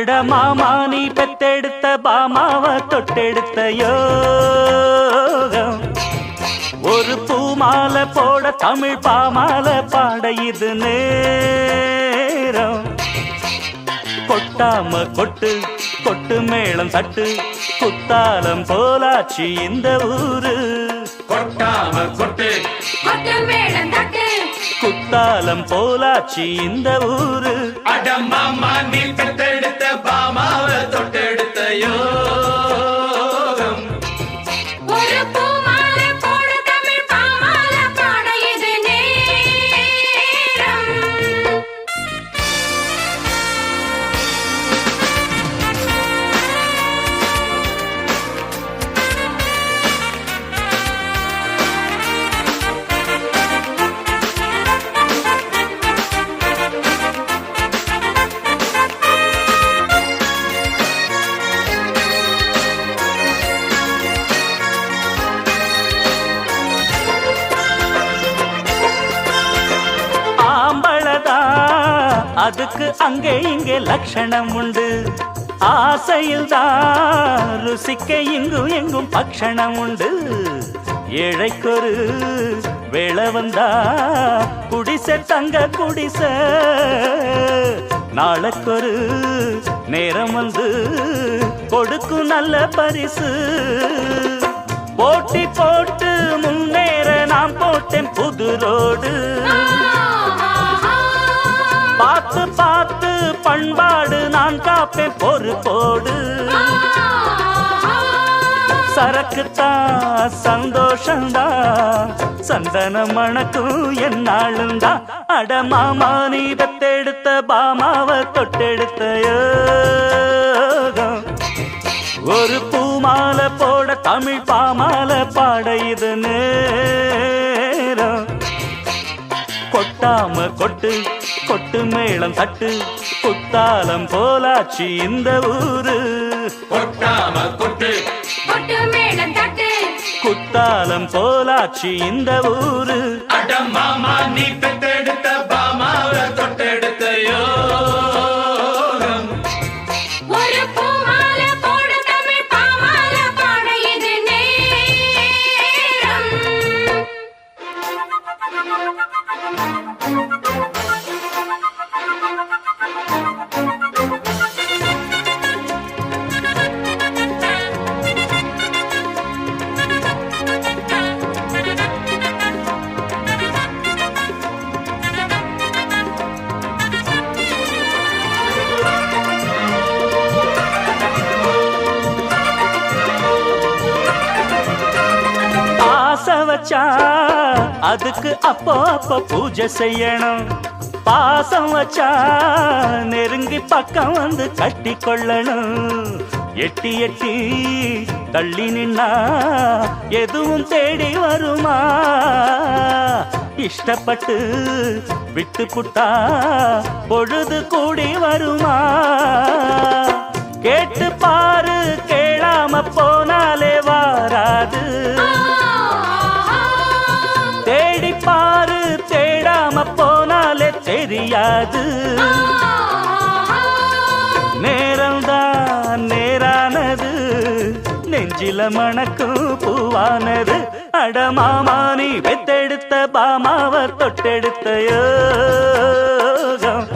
அட மாமா நீ பெத்தெடுத்த பாமாவ தொட்டெடுத்த யோகம் ஒரு பூமாலை போட தமிழ் பாமாலை பாட இது நேரம். கொட்டாம கொட்டு கொட்டு மேளம் தட்டு குத்தாலம் போலாச்சு இந்த ஊரு. கொட்டாம கொட்டு கொட்டு மேளம் தட்டு குத்தாலம் போலாச்சு இந்த ஊரு. அடம்மாமா நீ தொட்டெடுத்த அதுக்கு அங்கே இங்கே லட்சணம் உண்டு ஆசையில் தான் ருசிக்க இங்கும் எங்கும் பக்ஷணம் உண்டு ஏழைக்கொரு வேளை வந்தா குடிசை தங்க குடிசை. நாளைக்கொரு நேரம் வந்து கொடுக்கும் நல்ல பரிசு. போட்டி போட்டு முன்னேற நான் போட்டேன் புது ரோடு. பார்த்து பார்த்து பண்பாடு நான் காப்பேன் பொறுப்போடு சரக்குத்தான் சந்தோஷந்தான் சந்தனம் மணக்கும் என்னாளுந்தான் அட மாமா நீ பெத்தெடுத்த பாமாவ தொட்டெடுத்த ஒரு பூமாலை போட தமிழ் பாமாலை பாட இது நேரம். கொட்டாம கொட்டு கொட்டு மேளம் தட்டு குத்தாலம் போலாச்சு இந்த ஊரு. கொட்டாம கொட்டு. கொட்டு மேளம் தட்டு குத்தாலம் போலாச்சு இந்த ஊரு. அடம்மாமா நீ அதுக்கு அப்போ அப்போ பூஜை செய்யணும். பாசம் வச்சா நெருங்கி பக்கம் வந்து கட்டி கொள்ளணும். எட்டி எட்டி தள்ளி நின்னா எதுவும் தேடி வருமா? இஷ்டப்பட்டு விட்டு புட்டா பொழுது கூடி வருமா? கேட்டு பாரு கேளாம போனா முடியாது நேரம்தான் நேரானது. நெஞ்சில மணக்கும் பூவானது. அடமாமா நீ பெத்தெடுத்த பாமாவ தொட்டெடுத்த யோகம்.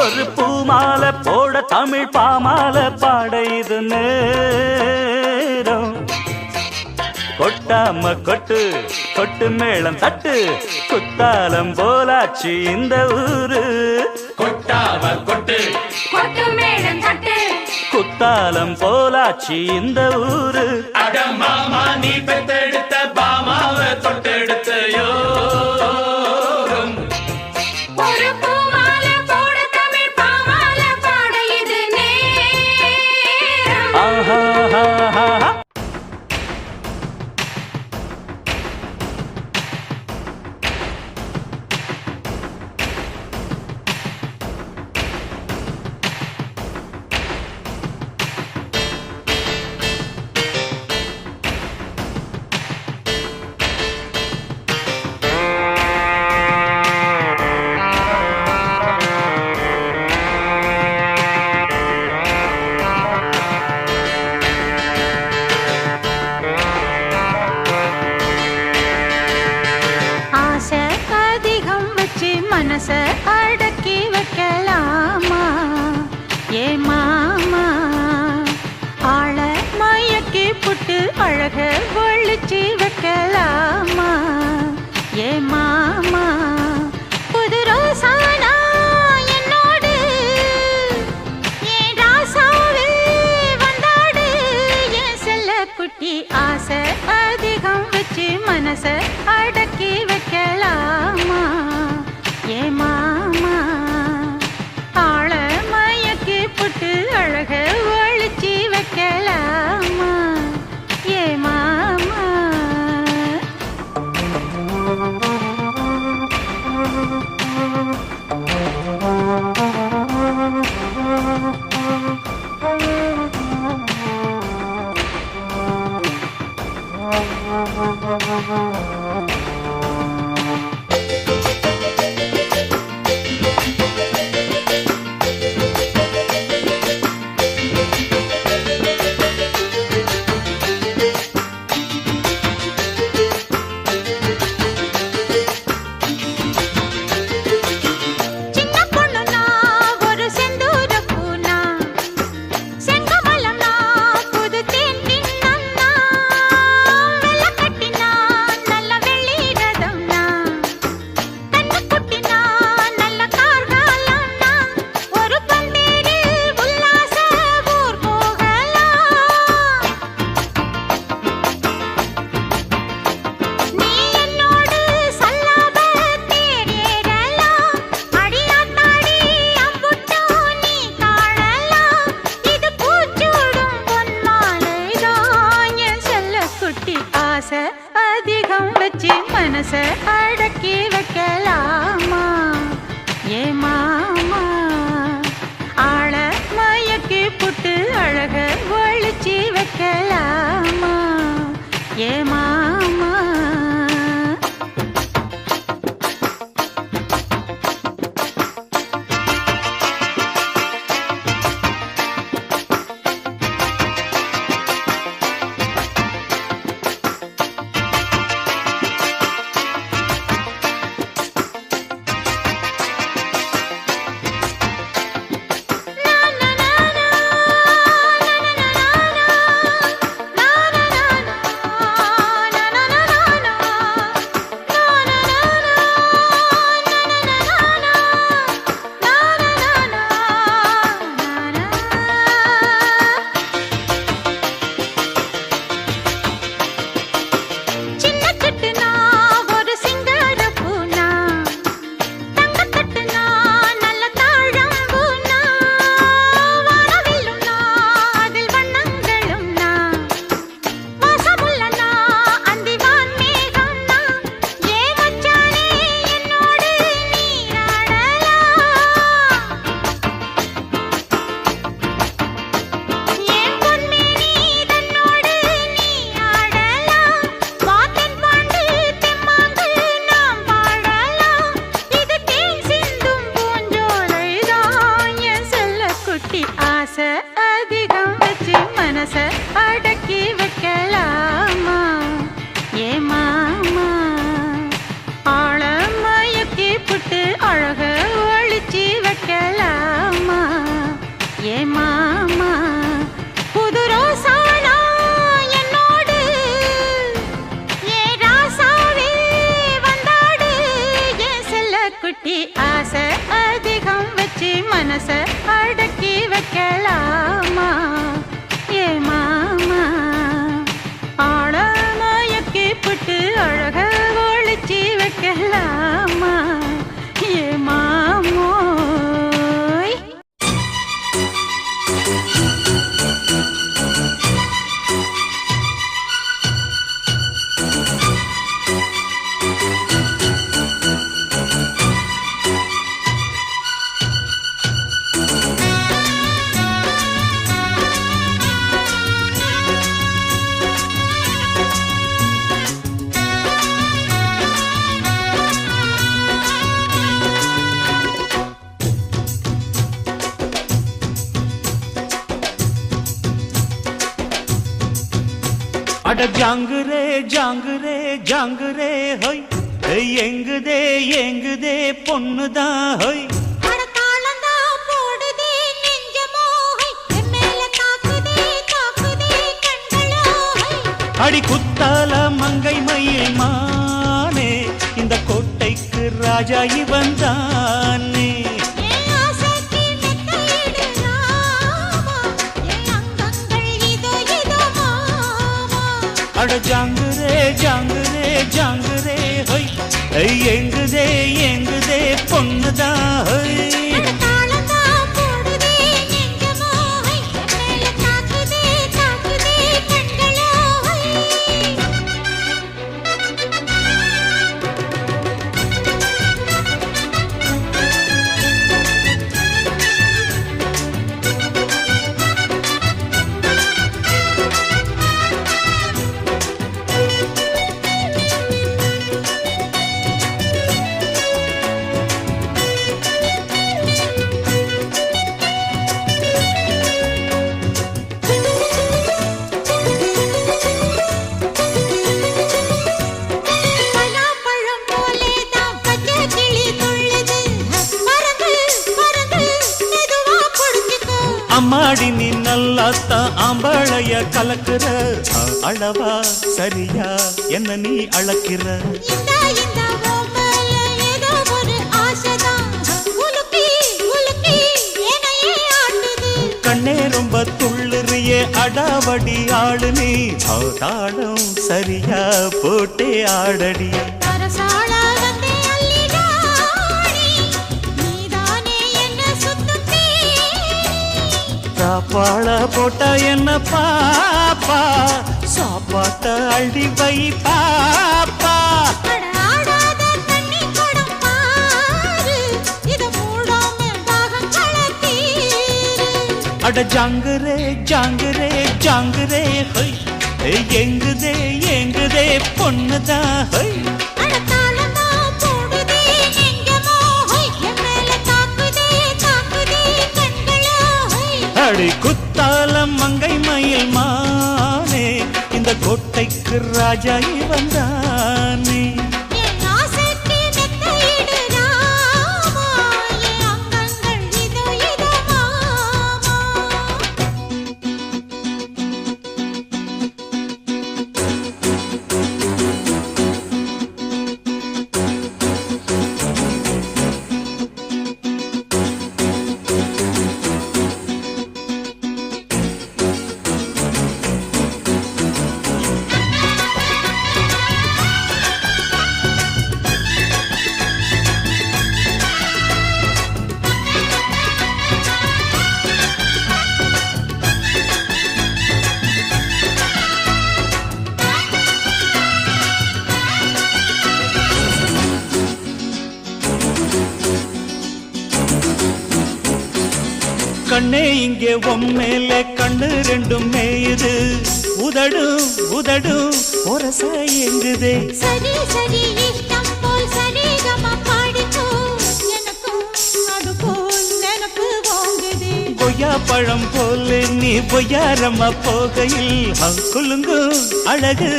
ஒரு பூமாலை போட தமிழ் பாமாலை பாட இது கொட்டாம கொட்டு கொட்டு மேளம் தட்டு குத்தாலம் போலாச்சு இந்த ஊரு. கொட்டாம கொட்டு கொட்டு மேளம் தட்டு. குத்தாலம் போலாச்சு இந்த ஊரு. அடம்மாமா நீ பெத்தெடுத்த மனச அடக்கி வைக்கலாமா? ஏ மாமா ஆள மயக்கி புட்டு அழக ஒழிச்சு வைக்கலாமா? ஏ மாமா புது ரோசானா என்னோடு? ஏன் ராசாவே வந்தாடு? ஏன் செல்ல குட்டி ஆசை அதிகம் வச்சு மனச அட ஏமா அட ஜாங்குரே ஜாங்குரே ஜாங்குரே ஹொய். எங்குதே எங்குதே பொண்ணுதான் ஹொய். அடி குத்தால மங்கை மயில் மானே. இந்த கோட்டைக்கு ராஜா இவன் தானே ஐ, எங்குதே எங்குதே பொண்ணுதான் அடாவடி ஆளு நீ ஆ, தாளம் சரியா போட்டே ஆடடி. சாப்பாட போட்டா என்ன பாப்பா? சாப்பாட்ட அள்ளி வை பாப்பா. அட ஜாங்குரே ஜாங்குரே ஜாங்குரே ஹொய் எங்குதே எங்குதே பொண்ணுதான் ஹொய் அடி குத்தாலம் மங்கை மயில் மானே இந்த கோட்டைக்கு ராஜா வந்தானே கண்ணே இங்கே உம்மேல கண்ணு ரெண்டும் மேயுது. உதடும் உதடும் ஒரச எங்குதே சரி சரி இஷ்டம் போல் சரிகம பாடிக்கோ எனக்கும் அது போல் நினப்பு வாங்குதே. கொய்யா பழம் போல நீ பொய்யாரம்மா போகையில் குலுங்கு அழகு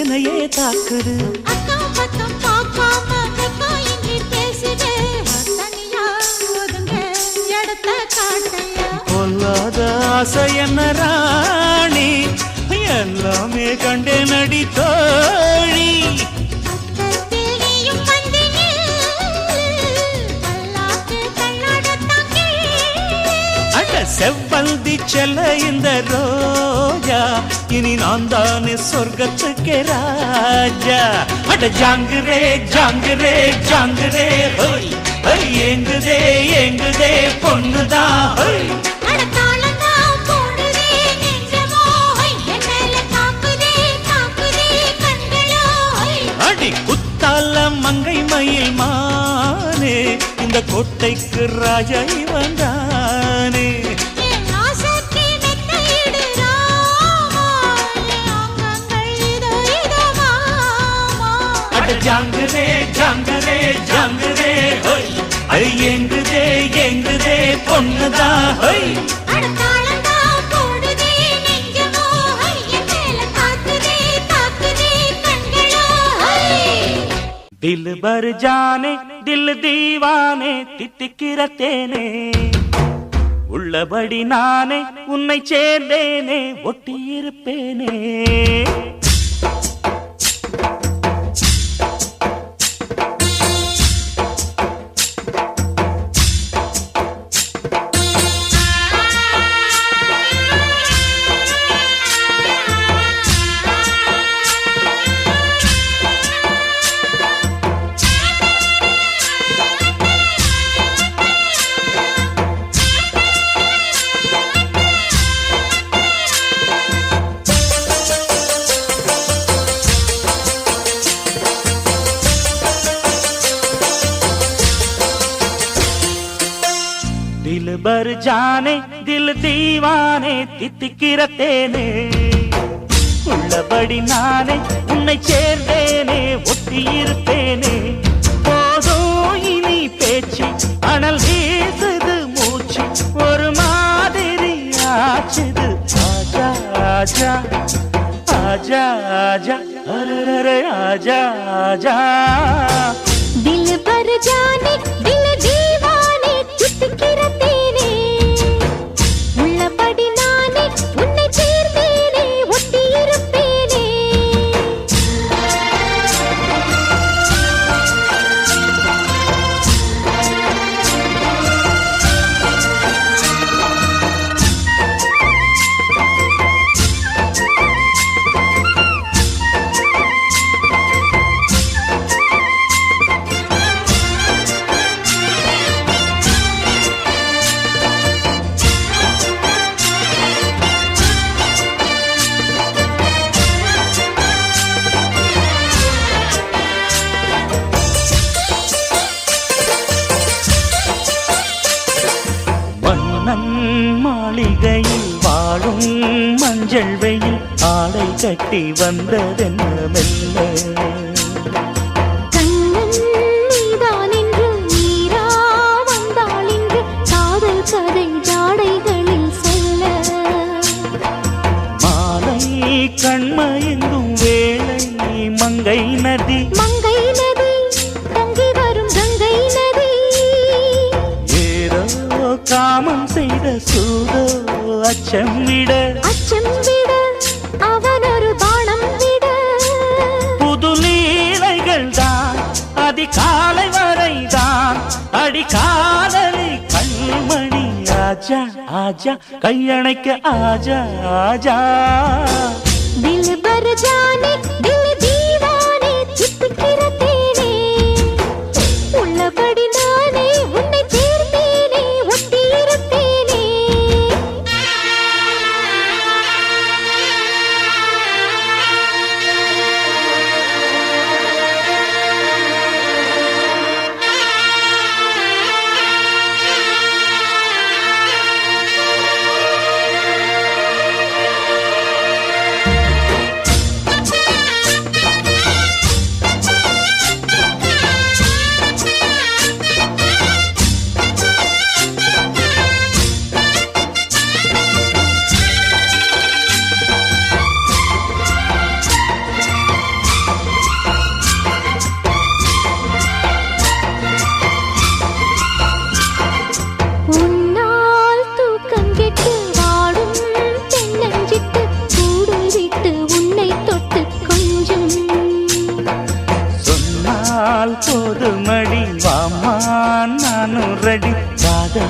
எனையே தாக்குது. அக்கம் பக்கம் பார்க்காம வெக்கம் இன்றி பேசுதே. தனியா ஒதுங்க இடத்த காட்டையா பொல்லாத ஆசை என்ன ராணி? எல்லாமே கண்டே நடி தோழி. செவ்வந்தி செல்ல இந்த ரோஜா இனி நான் தானே சொர்க்கத்துக்கு ராஜா. அட ஜாங்குரே ஜாங்குரே ஜாங்குரே ஹோய், ஏங்குதே ஏங்குதே பொண்ணுதான் ஹோய். மங்கை மயில் மானே இந்த கோட்டைக்கு ராஜா. அட ஜாங்குதே ஜாங்குதே ஜாங்குதே ஹோய். ஐ எங்குதே எங்குதே பொண்ணுதான் ஹோய். दिल भर जाने दिल दीवाने தித்திக்கிற தேனே உள்ளபடி நானே உன்னை சேர்ந்தேனே ஒட்டியிருப்பேனே மறு ஜானே தில் தீவானே தித்திக்கிற தேனே உள்ளபடி நானே உன்னை சேர்ந்தேனே ஒட்டியிருப்பேனே. போதோ இனி பேச்சு அனல் வீசுது மூச்சு ஒரு மாதிரி ஆச்சுது. ஆஜா ஆஜா ஆஜா ஆஜா அரரரே ஆஜா ஆஜா தில் பர் ஜானே ஆச்சா கையணைக்க ஆஜா ஆஜா தில் பர் ஜானே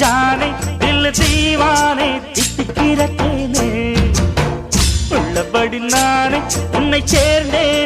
ஜானை இல்ல தீவானை திட்டுக்கிற தேனே. உள்ளபடி நானே உன்னை சேர்ந்தேன்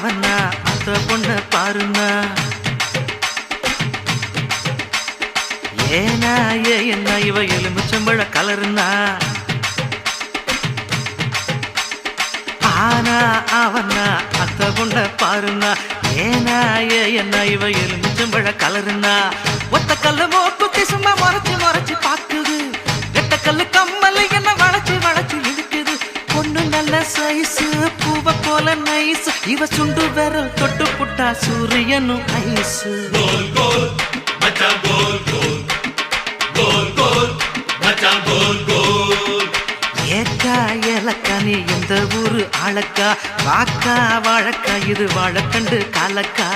அவனா அந்த பொண்ண பாருண்ணா ஏனா ஏ என்ன இவ எலுமிச்சம்பழ கலருண்ணா ஆனா அவனா அத்த பொண்ண பாருண்ணா ஏனா ஏ என்ன இவ எலுமிச்சம்பழ கலருண்ணா ஒத்த கல்லு மோக்குத்தி சும்மா மறைச்சு மறைச்சு பாக்குது. எட்ட கல்லு கம்மல் என்ன வளைச்சு வளைச்சு இழுக்குது. பொண்ணு நல்ல சைஸ் பூவை போல நைஸ் இவ சுண்டு விரல் தொட்டு புட்டா சூரியனும் ஐஸ் கோல் கோல் மச்சான் கோல் கோல். கோல் கோல் மச்சான் கோல் கோல். ஏக்கா ஏலக்கா நீ எந்த ஊரு ஆளக்கா? வாக்கா வாழக்கா இது வாழக்கண்டு காலக்கா.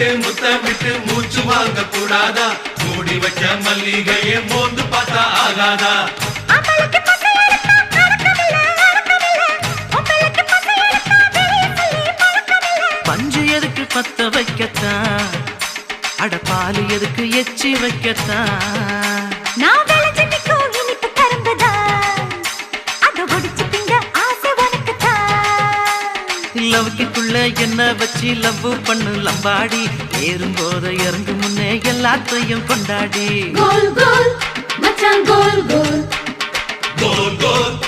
முத்தமிட்டு முத்தமிட்டு மூச்சு வாங்க கூடாதா மூடி வச்ச மல்லிகையே மோந்து பார்த்தா ஆகாதா. பஞ்சு எதுக்கு பத்த வைக்கத்தான்? அட பாலு எதுக்கு எச்சி வைக்கத்தான்? என்ன வச்சு லவ் பண்ணு லம்பாடி ஏறும்போது இறங்கு முன்னே எல்லாத்தையும் கொண்டாடி. கோல் கோல் மச்சான் கோல் கோல். கோல் கோல்.